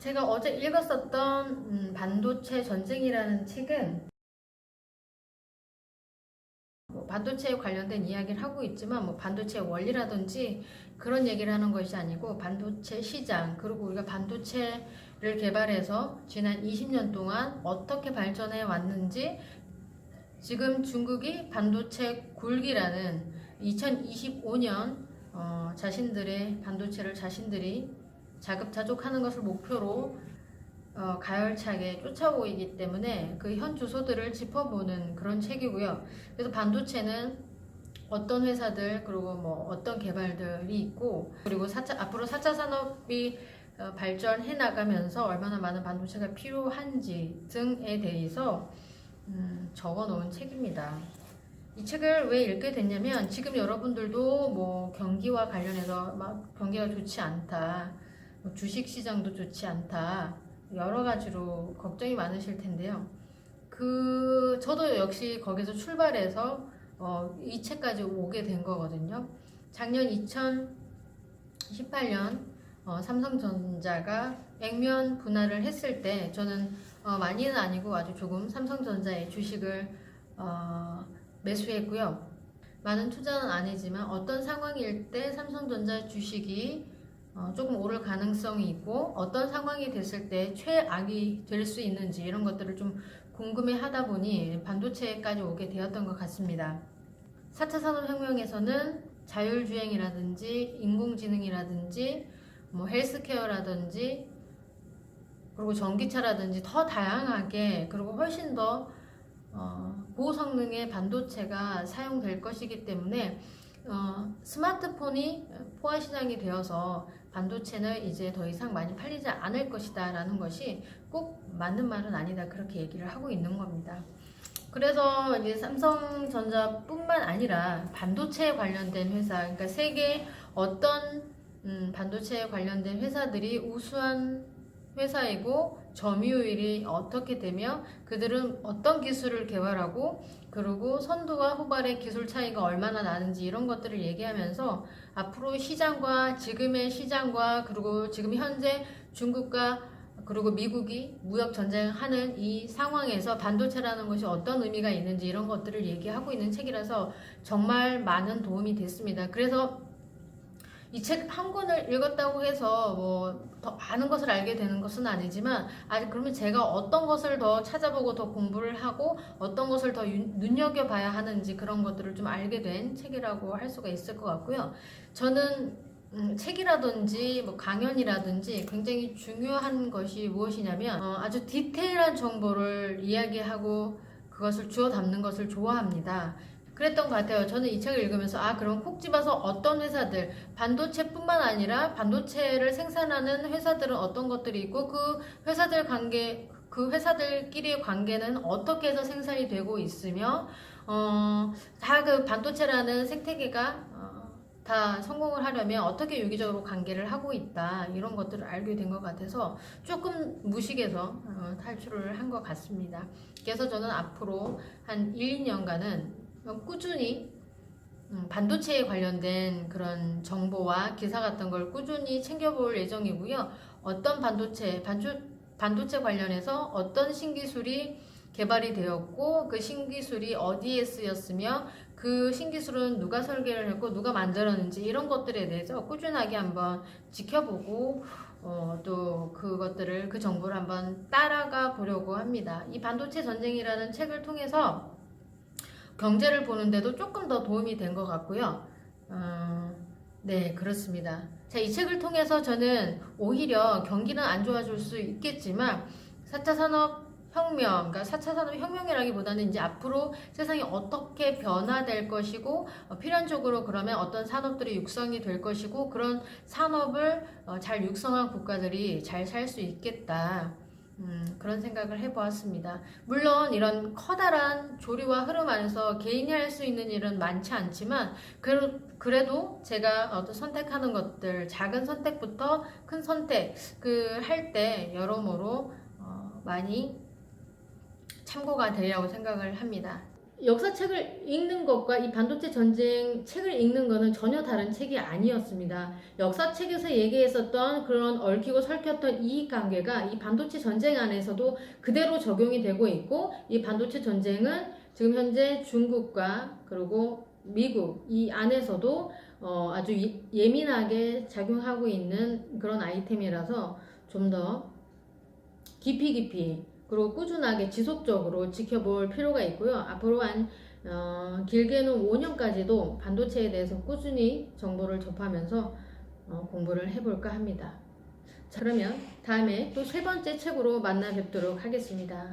제가 어제 읽었었던 음, 반도체 전쟁이라는 책은 뭐 반도체에 관련된 이야기를 하고 있지만 뭐 반도체 원리라든지 그런 얘기를 하는 것이 아니고 반도체 시장 그리고 우리가 반도체를 개발해서 지난 20년 동안 어떻게 발전해 왔는지 지금 중국이 반도체 굴기라는 2025년 어, 자신들의 반도체를 자신들이 자급자족하는 것을 목표로 어, 가열차게 쫓아오고 있기 때문에 그 현 주소들을 짚어보는 그런 책이고요. 그래서 반도체는 어떤 회사들 그리고 뭐 어떤 개발들이 있고 그리고 4차, 앞으로 4차 산업이 어, 발전해 나가면서 얼마나 많은 반도체가 필요한지 등에 대해서 음, 적어 놓은 책입니다. 이 책을 왜 읽게 됐냐면 지금 여러분들도 뭐 경기와 관련해서 막 경기가 좋지 않다. 뭐 주식 시장도 좋지 않다. 여러 가지로 걱정이 많으실 텐데요. 그 저도 역시 거기서 출발해서 어, 이 책까지 오게 된 거거든요. 작년 2018년 어, 삼성전자가 액면 분할을 했을 때 저는 어, 많이는 아니고 아주 조금 삼성전자의 주식을 어, 매수했고요. 많은 투자는 아니지만 어떤 상황일 때 삼성전자 주식이 어, 조금 오를 가능성이 있고 어떤 상황이 됐을 때 최악이 될 수 있는지 이런 것들을 좀 궁금해 하다 보니 반도체까지 오게 되었던 것 같습니다. 4차 산업혁명에서는 자율주행이라든지 인공지능이라든지 뭐 헬스케어라든지 그리고 전기차라든지 더 다양하게 그리고 훨씬 더 어, 고성능의 반도체가 사용될 것이기 때문에 어, 스마트폰이 포화 시장이 되어서 반도체는 이제 더 이상 많이 팔리지 않을 것이다 라는 것이 꼭 맞는 말은 아니다 그렇게 얘기를 하고 있는 겁니다. 그래서 이제 삼성전자뿐만 아니라 반도체에 관련된 회사, 그러니까 세계 어떤 음, 반도체에 관련된 회사들이 우수한 회사이고 점유율이 어떻게 되며 그들은 어떤 기술을 개발하고 그리고 선두와 후발의 기술 차이가 얼마나 나는지 이런 것들을 얘기하면서 앞으로 시장과 지금의 시장과 그리고 지금 현재 중국과 그리고 미국이 무역 전쟁하는 이 상황에서 반도체라는 것이 어떤 의미가 있는지 이런 것들을 얘기하고 있는 책이라서 정말 많은 도움이 됐습니다. 그래서 이 책 한 권을 읽었다고 해서 뭐 더 많은 것을 알게 되는 것은 아니지만 아직 그러면 제가 어떤 것을 더 찾아보고 더 공부를 하고 어떤 것을 더 윤- 눈여겨봐야 하는지 그런 것들을 좀 알게 된 책이라고 할 수가 있을 것 같고요. 저는 음, 책이라든지 뭐 강연이라든지 굉장히 중요한 것이 무엇이냐면 어, 아주 디테일한 정보를 이야기하고 그것을 주워 담는 것을 좋아합니다. 그랬던 것 같아요. 저는 이 책을 읽으면서 아 그럼 콕 집어서 어떤 회사들 반도체뿐만 아니라 반도체를 생산하는 회사들은 어떤 것들이 있고 그 회사들 관계 그 회사들끼리의 관계는 어떻게 해서 생산이 되고 있으며 어 다 그 반도체라는 생태계가 어, 다 성공을 하려면 어떻게 유기적으로 관계를 하고 있다 이런 것들을 알게 된 것 같아서 조금 무식해서 어, 탈출을 한 것 같습니다. 그래서 저는 앞으로 한 1, 2년간은 꾸준히 음, 반도체에 관련된 그런 정보와 기사 같은 걸 꾸준히 챙겨볼 예정이고요. 어떤 반도체, 반도, 반도체 관련해서 어떤 신기술이 개발이 되었고 그 신기술이 어디에 쓰였으며 그 신기술은 누가 설계를 했고 누가 만들었는지 이런 것들에 대해서 꾸준하게 한번 지켜보고 어, 또 그것들을 그 정보를 한번 따라가 보려고 합니다. 이 반도체 전쟁이라는 책을 통해서 경제를 보는데도 조금 더 도움이 된 것 같고요. 어, 네, 그렇습니다. 자, 이 책을 통해서 저는 오히려 경기는 안 좋아질 수 있겠지만 4차 산업 혁명, 그러니까 4차 산업 혁명이라기보다는 이제 앞으로 세상이 어떻게 변화될 것이고 어, 필연적으로 그러면 어떤 산업들이 육성이 될 것이고 그런 산업을 어, 잘 육성한 국가들이 잘 살 수 있겠다. 음, 그런 생각을 해보았습니다. 물론 이런 커다란 조류와 흐름 안에서 개인이 할 수 있는 일은 많지 않지만 그래도, 그래도 제가 어떤 선택하는 것들 작은 선택부터 큰 선택 그 할 때 여러모로 어, 많이 참고가 되리라고 생각을 합니다. 역사책을 읽는 것과 이 반도체 전쟁 책을 읽는 것은 전혀 다른 책이 아니었습니다. 역사책에서 얘기했었던 그런 얽히고 설켰던 이익관계가 이 반도체 전쟁 안에서도 그대로 적용이 되고 있고 이 반도체 전쟁은 지금 현재 중국과 그리고 미국 이 안에서도 어, 아주 이- 예민하게 작용하고 있는 그런 아이템이라서 좀 더 깊이 깊이 그리고 꾸준하게 지속적으로 지켜볼 필요가 있고요. 앞으로 한 어, 길게는 5년까지도 반도체에 대해서 꾸준히 정보를 접하면서 어, 공부를 해볼까 합니다. 자, 그러면 다음에 또 세 번째 책으로 만나 뵙도록 하겠습니다.